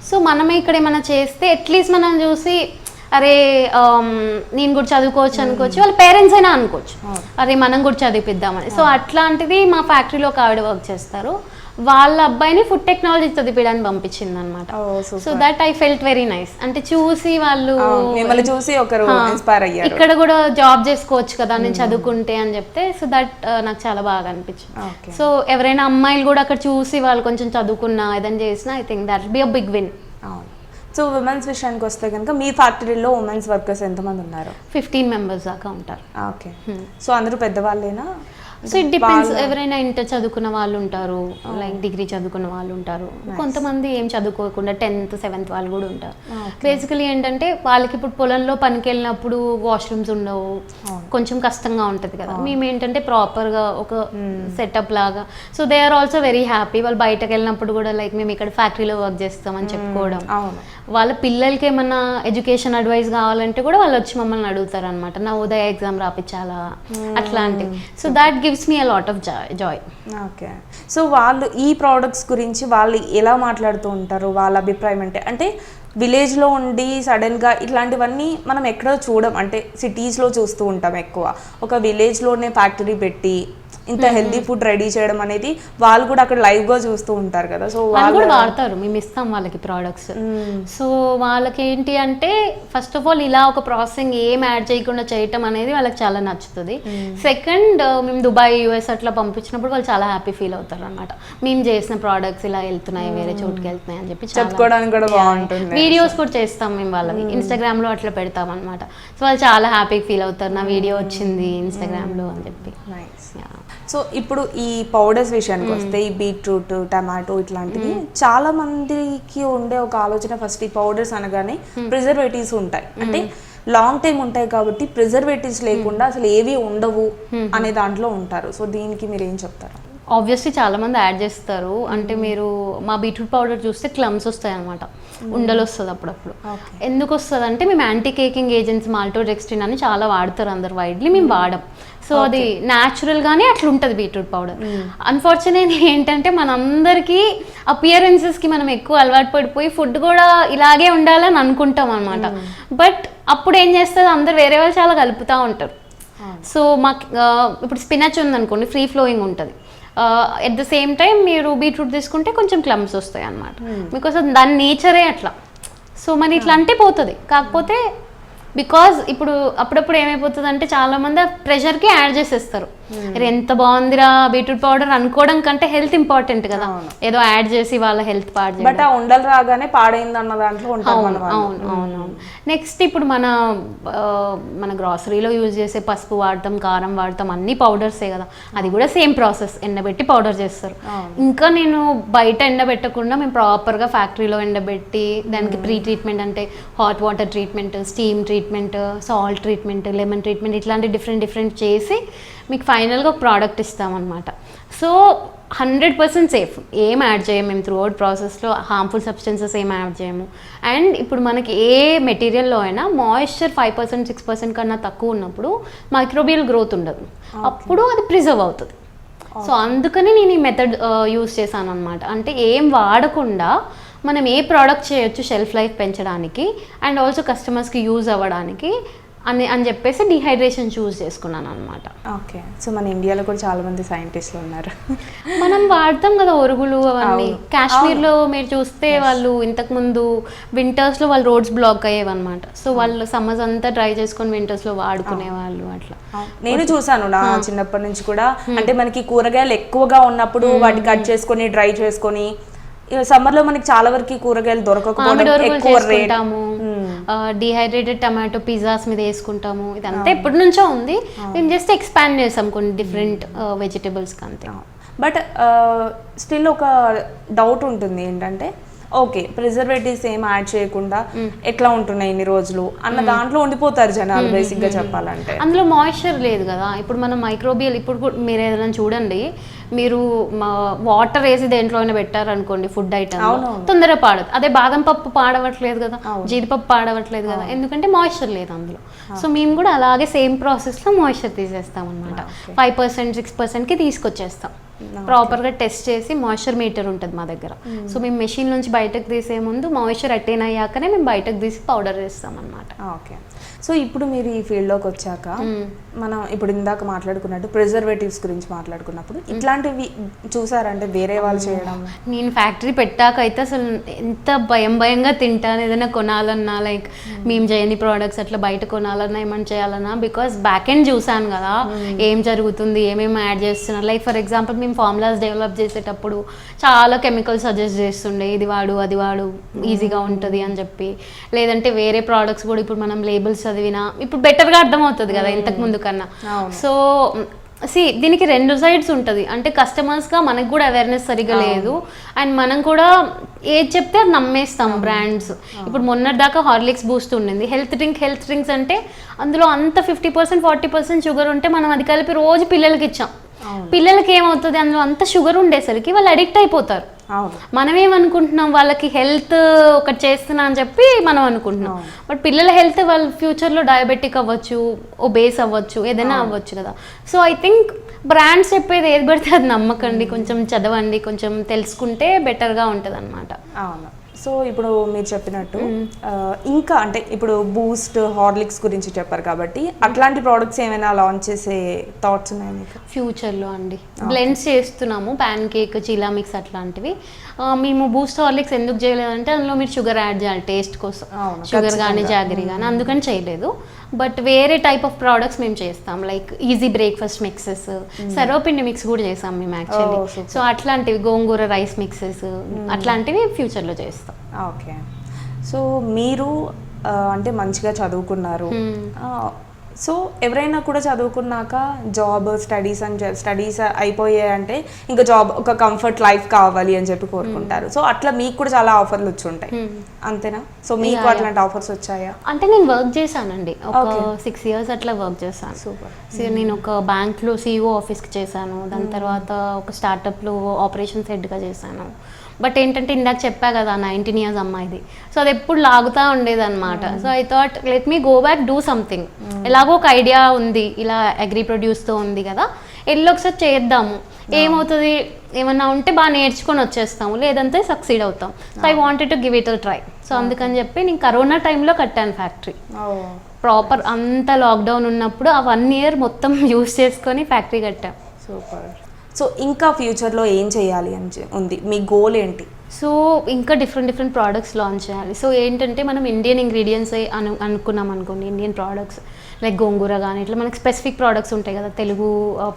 సో మనమే ఇక్కడ ఏమైనా చేస్తే అట్లీస్ట్ మనం చూసి అరే నేను కూడా చదువుకోవచ్చు అనుకోవచ్చు వాళ్ళ పేరెంట్స్ అయినా అనుకోవచ్చు. అరే మనం కూడా చదివిద్దామని సో అట్లాంటిది మా ఫ్యాక్టరీలో ఒక ఆవిడ వర్క్ చేస్తారు. వాళ్ళ అబ్బాయిని ఫుడ్ టెక్నాలజీ చదివించడానికి పంపించింది అనమాట so that I felt very nice అంటే చూసి వాళ్ళు మిమ్మల్ని చూసి ఒకరు ఇన్స్పైర్ అయ్యారు. ఇక్కడ కూడా జాబ్ చేసుకోవచ్చు కదా నేను చదువుకుంటే అని చెప్తే సో దట్ నాకు చాలా బాగా అనిపించింది. సో ఎవరైనా అమ్మాయిలు కూడా అక్కడ చూసి వాళ్ళు కొంచెం చదువుకున్నా ఏదైనా చేసినా I think that be a big win అవును. సో ఉమెన్స్ విషయానికి వస్తే కనుక మీ ఫ్యాక్టరీలో ఉమెన్స్ వర్కర్స్ ఎంతమంది ఉన్నారు? ఫిఫ్టీన్ మెంబర్స్ దాకా ఉంటారు. ఓకే సో అందరూ పెద్దవాళ్ళేనా? సో ఇట్ డిపెండ్స్ ఎవరైనా ఇంటర్ చదువుకున్న వాళ్ళు ఉంటారు లైక్ డిగ్రీ చదువుకున్న వాళ్ళు ఉంటారు. కొంతమంది ఏం చదువుకోకుండా టెన్త్ సెవెంత్ వాళ్ళు కూడా ఉంటారు. బేసికలీ ఏంటంటే వాళ్ళకి ఇప్పుడు పొలంలో పనికి వెళ్ళినప్పుడు వాష్రూమ్స్ ఉండవు కొంచెం కష్టంగా ఉంటుంది కదా. మేము ఏంటంటే ప్రాపర్గా ఒక సెటప్ లాగా. So they are also very happy వాళ్ళు బయటకు వెళ్ళినప్పుడు కూడా లైక్ మేము ఇక్కడ ఫ్యాక్టరీలో వర్క్ చేస్తామని చెప్పుకోవడం. వాళ్ళ పిల్లలకి ఏమన్నా ఎడ్యుకేషన్ అడ్వైస్ కావాలంటే కూడా వాళ్ళు వచ్చి మమ్మల్ని అడుగుతారు అనమాట నా ఉదయ ఎగ్జామ్ రాపించాలా అట్లాంటివి. So that gives me a lot of joy okay. So వాళ్ళు ఈ ప్రోడక్ట్స్ గురించి వాళ్ళు ఎలా మాట్లాడుతూ ఉంటారు? వాళ్ళ అభిప్రాయం అంటే అంటే విలేజ్లో ఉండి సడన్గా ఇట్లాంటివన్నీ మనం ఎక్కడో చూడం. అంటే సిటీస్లో చూస్తూ ఉంటాం ఎక్కువ. ఒక విలేజ్లోనే ఫ్యాక్టరీ పెట్టి ఇంత హెల్తీ ఫుడ్ రెడీ చేయడం అనేది వాళ్ళు కూడా అక్కడ లైవ్గా చూస్తూ ఉంటారు కదా. సో వాళ్ళు కూడా వాడతారు. మేము ఇస్తాం వాళ్ళకి ప్రోడక్ట్స్ సో వాళ్ళకి ఏంటి అంటే ఫస్ట్ ఆఫ్ ఆల్ ఇలా ఒక ప్రాసెసింగ్ ఏం యాడ్ చేయకుండా చేయటం అనేది వాళ్ళకి చాలా నచ్చుతుంది. సెకండ్ మేము దుబాయ్ యూఎస్ అట్లా పంపించినప్పుడు వాళ్ళు చాలా హ్యాపీ ఫీల్ అవుతారు అనమాట మేము చేసిన ప్రోడక్ట్స్ ఇలా వెళ్తున్నాయి వేరే చోటుకి వెళ్తున్నాయి అని చెప్పి చెప్పుకోవడానికి కూడా బాగుంటుంది. వీడియోస్ కూడా చేస్తాం మేము వాళ్ళకి ఇన్స్టాగ్రామ్లో అట్లా పెడతాం అనమాట సో వాళ్ళు చాలా హ్యాపీ ఫీల్ అవుతారు. నా వీడియో వచ్చింది ఇన్స్టాగ్రామ్లో అని చెప్పి. Nice Yeah. సో ఇప్పుడు ఈ పౌడర్స్ విషయానికి వస్తే ఈ బీట్రూట్ టమాటో ఇట్లాంటివి చాలా మందికి ఉండే ఒక ఆలోచన ఫస్ట్ ఈ పౌడర్స్ అనగానే ప్రిజర్వేటివ్స్ ఉంటాయి. అంటే లాంగ్ టైం ఉంటాయి కాబట్టి ప్రిజర్వేటివ్స్ లేకుండా అసలు ఏవి ఉండవు అనే దాంట్లో ఉంటారు. సో దీనికి మీరు ఏం చెప్తారు? ఆబ్వియస్లీ చాలా మంది యాడ్ చేస్తారు. అంటే మీరు మా బీట్రూట్ పౌడర్ చూస్తే క్లమ్స్ వస్తాయి అనమాట ఉండలు వస్తుంది అప్పుడప్పుడు. ఎందుకు వస్తుంది అంటే మేము యాంటీ కేకింగ్ ఏజెంట్స్ మాల్టోడెక్స్టిన్ అని చాలా వాడతారు అందరు వైడ్లీ మేము వాడం. సో అది న్యాచురల్ గానే అట్లా ఉంటుంది బీట్రూట్ పౌడర్. అన్ఫార్చునేట్ ఏంటంటే మనందరికీ appearances కి మనం ఎక్కువ అలవాటు పడిపోయి ఫుడ్ కూడా ఇలాగే ఉండాలని అనుకుంటాం అనమాట బట్ అప్పుడు ఏం చేస్తుంది? అందరు వేరే వాళ్ళు చాలా కలుపుతూ ఉంటారు. సో మాకు ఇప్పుడు స్పినచ్ ఉందనుకోండి ఫ్రీ ఫ్లోయింగ్ ఉంటుంది. ఎట్ ద సేమ్ టైం మీరు బీట్రూట్ తీసుకుంటే కొంచెం క్లమ్స్ వస్తాయి అనమాట బికాస్ దాని నేచరే అట్లా. సో మరి ఇట్లా అంటే పోతుంది. కాకపోతే బికాజ్ ఇప్పుడు అప్పుడప్పుడు ఏమైపోతుంది అంటే చాలా మంది ఆ ప్రెషర్కి యాడ్ చేసేస్తారు. అరే ఎంత బాగుందిరా బీట్రూట్ పౌడర్ అనుకోవడం కంటే హెల్త్ ఇంపార్టెంట్ కదా. ఏదో యాడ్ చేసి వాళ్ళ హెల్త్ పాడు. బట్ ఆ ఉండలు రాగానే పాడైంది అన్న దాంట్లో మన అవును అవును అవును నెక్స్ట్ ఇప్పుడు మన మన గ్రాసరీలో యూజ్ చేసే పసుపు వాడతాం కారం వాడతాం అన్ని పౌడర్సే కదా. అది కూడా సేమ్ ప్రాసెస్ ఎండబెట్టి పౌడర్ చేస్తారు. ఇంకా నేను బయట ఎండబెట్టకుండా మేము ప్రాపర్గా ఫ్యాక్టరీలో ఎండబెట్టి దానికి ప్రీ ట్రీట్మెంట్ అంటే hot water treatment steam treatment salt treatment lemon treatment ఇట్లాంటి డిఫరెంట్ డిఫరెంట్ చేసి మీకు ఫైనల్గా ఒక product ఇస్తామన్నమాట. So hundred percent safe. ఏం యాడ్ చేయము మేము త్రూ అవుట్ ప్రాసెస్లో హార్మ్ఫుల్ సబ్స్టెన్సెస్ ఏం యాడ్ చేయము. అండ్ ఇప్పుడు మనకి ఏ మెటీరియల్లో అయినా moisture five percent six percent కన్నా తక్కువ ఉన్నప్పుడు మైక్రోబియల్ గ్రోత్ ఉండదు. అప్పుడు అది ప్రిజర్వ్ అవుతుంది. సో అందుకని నేను ఈ మెథడ్ యూస్ చేశాను అనమాట అంటే ఏం వాడకుండా మనం ఏ ప్రోడక్ట్ చేయొచ్చు షెల్ఫ్ లైఫ్ పెంచడానికి అండ్ ఆల్సో కస్టమర్స్కి యూజ్ అవ్వడానికి అని అని చెప్పేసి డిహైడ్రేషన్ చూస్ చేసుకున్నాను అనమాట ఓకే. సో మన ఇండియాలో కూడా చాలా మంది సైంటిస్టులు ఉన్నారు. మనం వాడతాం కదా ఒరుగులు అవన్నీ. అవును. కాశ్మీర్లో మీరు చూస్తే వాళ్ళు ఇంతకు ముందు వింటర్స్లో వాళ్ళు రోడ్స్ బ్లాక్ అయ్యేవన్నమాట. సో వాళ్ళు సమ్మర్స్ అంతా డ్రై చేసుకొని వింటర్స్లో వాడుకునే వాళ్ళు అట్లా. నేను చూసాను నా చిన్నప్పటి నుంచి కూడా. అంటే మనకి కూరగాయలు ఎక్కువగా ఉన్నప్పుడు వాటి కట్ చేసుకొని డ్రై చేసుకొని సమ్మర్లో మనకి చాలా వరకు కూరగాయలు దొరకకపోవడం ఎక్కువ రేట్ డిహైడ్రేటెడ్ టమాటో పిజ్జాస్ మీద వేసుకుంటాము. ఇదంతా ఎప్పటి నుంచో ఉంది. మేము జస్ట్ ఎక్స్పాండ్ చేసాం కొన్ని డిఫరెంట్ వెజిటేబుల్స్ అంతే. బట్ స్టిల్ ఒక డౌట్ ఉంటుంది ఏంటంటే ఓకే ప్రిజర్వేటివ్స్ ఏం యాడ్ చేయకుండా ఎట్లా ఉంటున్నాయి ఇన్ని రోజులు అన్న దాంట్లో ఉండిపోతారు జనాలు బేసిక్గా చెప్పాలంటే. అందులో మాయిశ్చర్ లేదు కదా. ఇప్పుడు మనం మైక్రోబియల్ ఇప్పుడు మీరు ఏదైనా చూడండి మీరు వాటర్ వేసి దేంట్లోనే పెట్టారనుకోండి ఫుడ్ ఐటమ్. తొందరగా పాడదు. అదే బాదం పప్పు పాడవట్లేదు కదా జీడిపప్పు పాడవట్లేదు కదా ఎందుకంటే మాయిశ్చర్ లేదు అందులో. సో మేము కూడా అలాగే సేమ్ ప్రాసెస్లో మాయిశ్చర్ తీసేస్తాం అనమాట ఫైవ్ పర్సెంట్ సిక్స్ పర్సెంట్కి తీసుకొచ్చేస్తాం. ప్రాపర్గా టెస్ట్ చేసి మాయిశ్చర్ మీటర్ ఉంటుంది మా దగ్గర. సో మేము మెషిన్ నుంచి బయటకు తీసే ముందు మాయిశ్చర్ అట్టైన్ అయ్యాకనే మేము బయటకు తీసి పౌడర్ వేస్తాం అనమాట ఓకే. సో ఇప్పుడు మీరు ఈ ఫీల్డ్లోకి వచ్చాక మనం ఇప్పుడు ఇందాక మాట్లాడుకున్నట్టు ప్రిజర్వేటివ్స్ గురించి మాట్లాడుకున్నప్పుడు ఇట్లాంటివి చూసారంటే వేరే వాళ్ళు చేయడం. నేను ఫ్యాక్టరీ పెట్టాక అయితే అసలు ఎంత భయం భయంగా తింటాను. ఏదైనా కొనాలన్నా లైక్ మేము చేయని ప్రోడక్ట్స్ అట్లా బయట కొనాలన్నా ఏమైనా చేయాలన్నా బికాస్ బ్యాక్ ఎండ్ చూసాను కదా ఏం జరుగుతుంది ఏమేమి యాడ్ చేస్తున్నారు. లైక్ ఫర్ ఎగ్జాంపుల్ మేము ఫార్ములాస్ డెవలప్ చేసేటప్పుడు చాలా కెమికల్స్ సజెస్ట్ చేస్తుండే ఇది వాడు అది వాడు ఈజీగా ఉంటుంది అని చెప్పి. లేదంటే వేరే ప్రోడక్ట్స్ కూడా ఇప్పుడు మనం లేబుల్స్ చదివినా ఇప్పుడు బెటర్గా అర్థమవుతుంది కదా ఇంతకు ముందు కన్నా. సో సి దీనికి రెండు సైడ్స్ ఉంటుంది. అంటే కస్టమర్స్గా మనకు కూడా అవేర్నెస్ సరిగా లేదు. అండ్ మనం కూడా ఏది చెప్తే అది నమ్మేస్తాం బ్రాండ్స్ ఇప్పుడు మొన్నటి దాకా హార్లిక్స్ బూస్ట్ ఉండింది. హెల్త్ డ్రింక్ హెల్త్ డ్రింక్స్ అంటే అందులో అంత fifty percent forty percent sugar ఉంటే మనం అది కలిపి రోజు పిల్లలకి ఇచ్చాం. పిల్లలకి ఏమవుతుంది? అందులో అంత షుగర్ ఉండేసరికి వాళ్ళు అడిక్ట్ అయిపోతారు. మనం ఏమనుకుంటున్నాం వాళ్ళకి హెల్త్ ఒకటి చేస్తున్నా అని చెప్పి మనం అనుకుంటున్నాం బట్ పిల్లల హెల్త్ వాళ్ళ ఫ్యూచర్లో డయాబెటిక్ అవ్వచ్చు ఒబేస్ అవ్వచ్చు ఏదైనా అవ్వచ్చు కదా. సో ఐ థింక్ బ్రాండ్స్ చెప్పేది ఏది పడితే అది నమ్మకండి. కొంచెం చదవండి కొంచెం తెలుసుకుంటే బెటర్గా ఉంటుంది అనమాట అవును. సో ఇప్పుడు మీరు చెప్పినట్టు ఇంకా అంటే ఇప్పుడు బూస్ట్ హార్లిక్స్ గురించి చెప్పారు కాబట్టి అట్లాంటి ప్రోడక్ట్స్ ఏమైనా లాంచ్ చేసే థాట్స్ ఉన్నాయి మీకు? ఫ్యూచర్లో అండి. బ్లెండ్స్ చేస్తున్నాము ప్యాన్ కేక్ చీలా మిక్స్ అట్లాంటివి. మేము బూస్ట్ హార్లిక్స్ ఎందుకు చేయలేదంటే అందులో మీరు షుగర్ యాడ్ చేయాలి టేస్ట్ కోసం. షుగర్ కానీ జాగరీ కానీ అందుకని చేయలేదు. బట్ వేరే టైప్ ఆఫ్ ప్రోడక్ట్స్ మేము చేస్తాం. లైక్ ఈజీ బ్రేక్ఫాస్ట్ మిక్సెస్ సర్వపిండి మిక్స్ కూడా చేసాం మేము యాక్చువల్లీ. సో అట్లాంటివి గోంగూర రైస్ మిక్సెస్ అట్లాంటివి ఫ్యూచర్లో చేస్తాం. ఓకే. సో మీరు అంటే మంచిగా చదువుకున్నారు. సో ఎవరైనా కూడా చదువుకున్నాక జాబ్ స్టడీస్ అని స్టడీస్ అయిపోయాయి అంటే ఇంకా జాబ్ ఒక కంఫర్ట్ లైఫ్ కావాలి అని చెప్పి కోరుకుంటారు. సో అట్లా మీకు కూడా చాలా ఆఫర్లు వచ్చి ఉంటాయి అంతేనా? సో మీకు అట్లాంటి ఆఫర్స్ వచ్చాయా? అంటే నేను వర్క్ చేశానండి. ఒక సిక్స్ ఇయర్స్ అట్లా వర్క్ చేశాను. సూపర్. సో నేను ఒక బ్యాంక్లో సీఈఓ ఆఫీస్కి చేశాను. దాని తర్వాత ఒక స్టార్టప్లో ఆపరేషన్స్ హెడ్గా చేశాను. బట్ ఏంటంటే ఇందాక చెప్పా కదా నైన్టీన్ ఇయర్స్ అమ్మాయిది సో అది ఎప్పుడు లాగుతూ ఉండేది అనమాట so I thought let me go back do something ఎలాగో ఒక ఐడియా ఉంది ఇలా అగ్రి ప్రొడ్యూస్తో ఉంది కదా. వెళ్ళి ఒకసారి చేద్దాము. ఏమవుతుంది? ఏమన్నా ఉంటే బాగా నేర్చుకొని వచ్చేస్తాము. లేదంటే సక్సీడ్ అవుతాం. So I wanted to give it a try so అందుకని చెప్పి నేను కరోనా టైంలో కట్టాను ఫ్యాక్టరీ ప్రాపర్ అంత లాక్డౌన్ ఉన్నప్పుడు ఆ వన్ ఇయర్ మొత్తం యూస్ చేసుకొని ఫ్యాక్టరీ కట్టాం. సూపర్. సో ఇంకా ఫ్యూచర్లో ఏం చేయాలి అని ఉంది. మీ గోల్ ఏంటి? సో ఇంకా డిఫరెంట్ డిఫరెంట్ ప్రోడక్ట్స్ లాంచ్ చేయాలి. సో ఏంటంటే మనం ఇండియన్ ఇంగ్రీడియంట్స్ అను అనుకున్నాం అనుకోండి. ఇండియన్ ప్రోడక్ట్స్ లైక్ గోంగూర కానీ ఇట్లా మనకి స్పెసిఫిక్ ప్రోడక్ట్స్ ఉంటాయి కదా. తెలుగు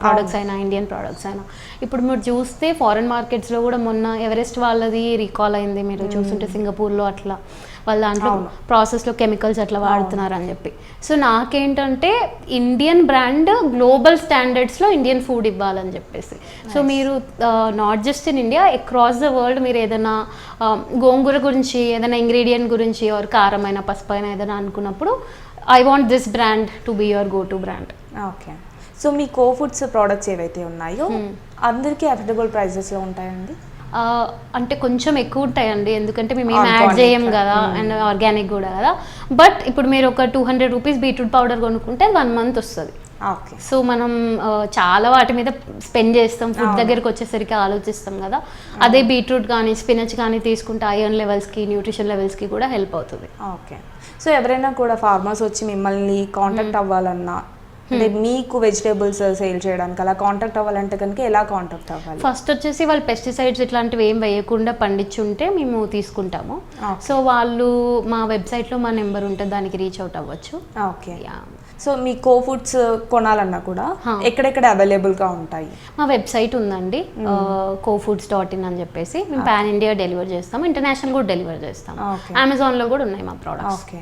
ప్రోడక్ట్స్ అయినా ఇండియన్ ప్రోడక్ట్స్ అయినా. ఇప్పుడు మీరు చూస్తే ఫారెన్ మార్కెట్స్లో కూడా మొన్న ఎవరెస్ట్ వాళ్ళది రీకాల్ అయింది మీరు చూస్తుంటే సింగపూర్లో అట్లా. వాళ్ళ దాంట్లో ప్రాసెస్లో కెమికల్స్ అట్లా వాడుతున్నారు అని చెప్పి. సో నాకేంటంటే ఇండియన్ బ్రాండ్ గ్లోబల్ స్టాండర్డ్స్లో ఇండియన్ ఫుడ్ ఇవ్వాలని చెప్పేసి. సో మీరు not just in India across the world మీరు ఏదైనా గోంగూర గురించి ఏదైనా ఇంగ్రీడియంట్ గురించి ఆర్ కారమైన పసుపైన ఏదైనా అనుకున్నప్పుడు I want this brand to be your go to brand okay. So me co foods products ఏవైతే ఉన్నాయో అందరికీ అఫోర్డబుల్ ప్రైజెస్లో ఉంటాయండి? అంటే కొంచెం ఎక్కువ ఉంటాయండి. ఎందుకంటే మేము ఏం యాడ్ చేయం కదా అండ్ ఆర్గానిక్ కూడా కదా. బట్ ఇప్పుడు మీరు ఒక two hundred rupees beetroot powder కొనుక్కుంటే వన్ మంత్ వస్తుంది. ఓకే సో మనం చాలా వాటి మీద స్పెండ్ చేస్తాం. ఫుడ్ దగ్గరికి వచ్చేసరికి ఆలోచిస్తాం కదా. అదే బీట్రూట్ కానీ స్పినచ్ కానీ తీసుకుంటే ఐరన్ లెవెల్స్కి న్యూట్రిషన్ లెవెల్స్కి కూడా హెల్ప్ అవుతుంది. ఓకే సో ఎవరైనా కూడా ఫార్మర్స్ వచ్చి మిమ్మల్ని కాంటాక్ట్ అవ్వాలన్నా అంటే మీకు వెజిటేబుల్స్ సేల్ చేయడానికి అలా కాంటాక్ట్ అవ్వాలంటే కనుక ఎలా కాంటాక్ట్ అవ్వాలి? ఫస్ట్ వచ్చేసి వాళ్ళు పెస్టిసైడ్స్ ఇట్లాంటివి ఏం వేయకుండా పండించుంటే మేము తీసుకుంటాము. సో వాళ్ళు మా వెబ్సైట్లో మా నెంబర్ ఉంటుంది దానికి రీచ్ అవుట్ అవ్వచ్చు. ఓకే యా సో మీ కో ఫుడ్స్ కొనాలన్నా కూడా. ఎక్కడెక్కడ అవైలబుల్గా ఉంటాయి? మా వెబ్సైట్ ఉందండి. కో ఫుడ్స్ డాట్ ఇన్ అని చెప్పేసి. మేము పాన్ ఇండియా డెలివర్ చేస్తాం ఇంటర్నేషనల్ కూడా డెలివర్ చేస్తాం Okay. అమెజాన్లో కూడా ఉన్నాయి మా ప్రోడక్ట్స్ ఓకే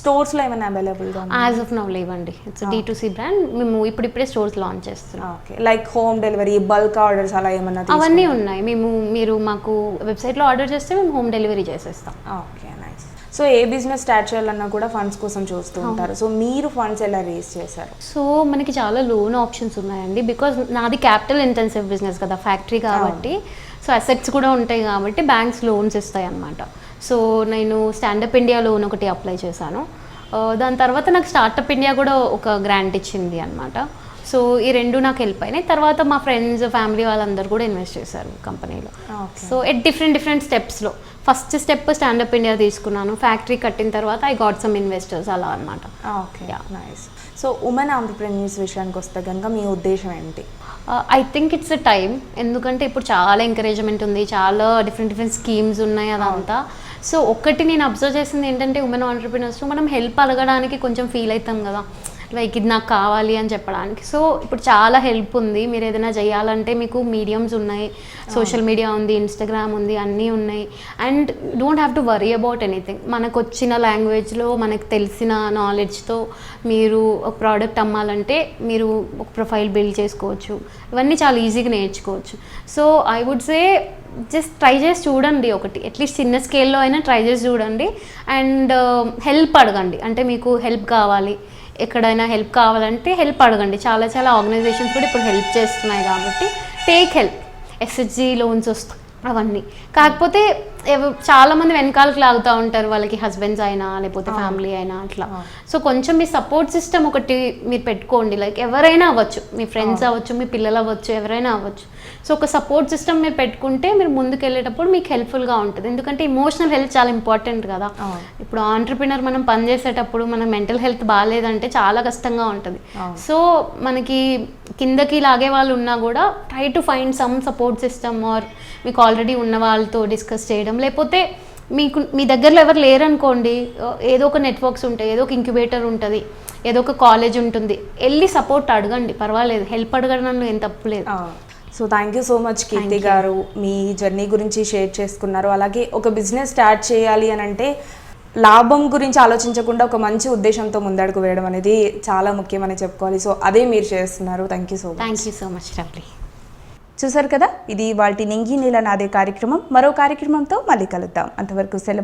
స్టోర్స్లో ఏమైనా అవైలబుల్గా యాజ్ ఆఫ్ నవ్ లేవండి. It's D to C brand మేము ఇప్పుడిప్పుడే స్టోర్స్ లాంచ్ చేస్తున్నాం. Okay. Like home delivery bulk orders అలా ఏమన్నా అవన్నీ ఉన్నాయి. మేము మీరు మాకు వెబ్సైట్లో ఆర్డర్ చేస్తే మేము హోమ్ డెలివరీ చేసేస్తాం. ఓకే. నైస్ సో ఏ బిజినెస్ స్టార్ట్ చేయాలన్నా కూడా ఫండ్స్ కోసం చూస్తూ ఉంటారు. సో మీరు ఫండ్స్ ఎలా రేస్ చేశారు? సో మనకి చాలా లోన్ ఆప్షన్స్ ఉన్నాయండి. బికాజ్ నాది క్యాపిటల్ ఇంటెన్సివ్ బిజినెస్ కదా ఫ్యాక్టరీ కాబట్టి. సో అసెట్స్ కూడా ఉంటాయి కాబట్టి బ్యాంక్స్ లోన్స్ ఇస్తాయి అన్నమాట సో నేను స్టాండప్ ఇండియా లోన్ ఒకటి అప్లై చేశాను. దాని తర్వాత నాకు స్టార్టప్ ఇండియా కూడా ఒక గ్రాంట్ ఇచ్చింది అనమాట సో ఈ రెండు నాకు హెల్ప్ అయినాయి. తర్వాత మా ఫ్రెండ్స్ ఫ్యామిలీ వాళ్ళందరూ కూడా ఇన్వెస్ట్ చేశారు కంపెనీలో so at different different స్టెప్స్లో first step stand up India తీసుకున్నాను. ఫ్యాక్టరీ కట్టిన తర్వాత ఐ గాట్ సమ్ ఇన్వెస్టర్స్ అలా అనమాట okay nice so women entrepreneurs విషయానికి వస్తే కనుక మీ ఉద్దేశం ఏంటి? I think it's a time ఎందుకంటే ఇప్పుడు చాలా ఎంకరేజ్మెంట్ ఉంది. చాలా డిఫరెంట్ డిఫరెంట్ స్కీమ్స్ ఉన్నాయి అదంతా. సో ఒక్కటి నేను అబ్జర్వ్ చేసింది ఏంటంటే ఉమెన్ ఆంటర్ప్రినర్స్ మనం హెల్ప్ అడగడానికి కొంచెం ఫీల్ అవుతాం కదా. లైక్ ఇది నాకు కావాలి అని చెప్పడానికి. సో ఇప్పుడు చాలా హెల్ప్ ఉంది. మీరు ఏదైనా చేయాలంటే మీకు మీడియమ్స్ ఉన్నాయి. సోషల్ మీడియా ఉంది ఇన్స్టాగ్రామ్ ఉంది అన్నీ ఉన్నాయి. And don't have to worry about anything మనకు వచ్చిన లాంగ్వేజ్లో మనకు తెలిసిన నాలెడ్జ్తో మీరు ఒక ప్రోడక్ట్ అమ్మాలంటే మీరు ఒక ప్రొఫైల్ బిల్డ్ చేసుకోవచ్చు. ఇవన్నీ చాలా ఈజీగా నేర్చుకోవచ్చు. So I would say just try చేసి చూడండి ఒకటి. అట్లీస్ట్ చిన్న స్కేల్లో అయినా ట్రై చేసి చూడండి. అండ్ హెల్ప్ అడగండి. అంటే మీకు హెల్ప్ కావాలి. ఎక్కడైనా హెల్ప్ కావాలంటే హెల్ప్ అడగండి. చాలా చాలా ఆర్గనైజేషన్స్ కూడా ఇప్పుడు హెల్ప్ చేస్తున్నాయి కాబట్టి టేక్ హెల్ప్ ఎస్హెచ్జి లోన్స్ వస్తాయి అవన్నీ. కాకపోతే చాలా మంది వెనకాలకు లాగుతూ ఉంటారు వాళ్ళకి హస్బెండ్స్ అయినా లేకపోతే ఫ్యామిలీ అయినా అట్లా. సో కొంచెం మీ సపోర్ట్ సిస్టమ్ ఒకటి మీరు పెట్టుకోండి. లైక్ ఎవరైనా అవ్వచ్చు. మీ ఫ్రెండ్స్ అవ్వచ్చు మీ పిల్లలు అవ్వచ్చు ఎవరైనా అవ్వచ్చు. సో ఒక సపోర్ట్ సిస్టమ్ మీరు పెట్టుకుంటే మీరు ముందుకు వెళ్ళేటప్పుడు మీకు హెల్ప్ఫుల్గా ఉంటుంది. ఎందుకంటే ఇమోషనల్ హెల్త్ చాలా ఇంపార్టెంట్ కదా. ఇప్పుడు ఆంటర్ప్రినర్ మనం పని చేసేటప్పుడు మన మెంటల్ హెల్త్ బాగాలేదంటే చాలా కష్టంగా ఉంటుంది. సో మనకి కిందకి లాగే వాళ్ళు ఉన్నా కూడా try to find some support system or మీకు ఆల్రెడీ ఉన్న వాళ్ళతో డిస్కస్ చేయడం లేకపోతే మీకు మీ దగ్గరలో ఎవరు లేరనుకోండి ఏదో ఒక నెట్వర్క్స్ ఉంటాయి ఏదో ఒక ఇంక్యుబేటర్ ఉంటుంది ఏదో ఒక కాలేజ్ ఉంటుంది. వెళ్ళి సపోర్ట్ అడగండి పర్వాలేదు. హెల్ప్ అడగడంలో ఏం తప్పు లేదు. So thank you so much Keerthi garu. Me journey గురించి షేర్ చేసుకున్నారు. అలాగే ఒక బిజినెస్ స్టార్ట్ చేయాలి అని అంటే లాభం గురించి ఆలోచించకుండా ఒక మంచి ఉద్దేశంతో ముందడుగు వేయడం అనేది చాలా ముఖ్యమని చెప్పుకోవాలి. సో అదే మీరు చేస్తున్నారు. Thank you so much thank you so much Ravali చూసారు కదా? ఇది వాళ్ళ నింగి నీల నాదే కార్యక్రమం. మరో కార్యక్రమంతో మళ్ళీ కలుద్దాం. అంతవరకు సెలవు.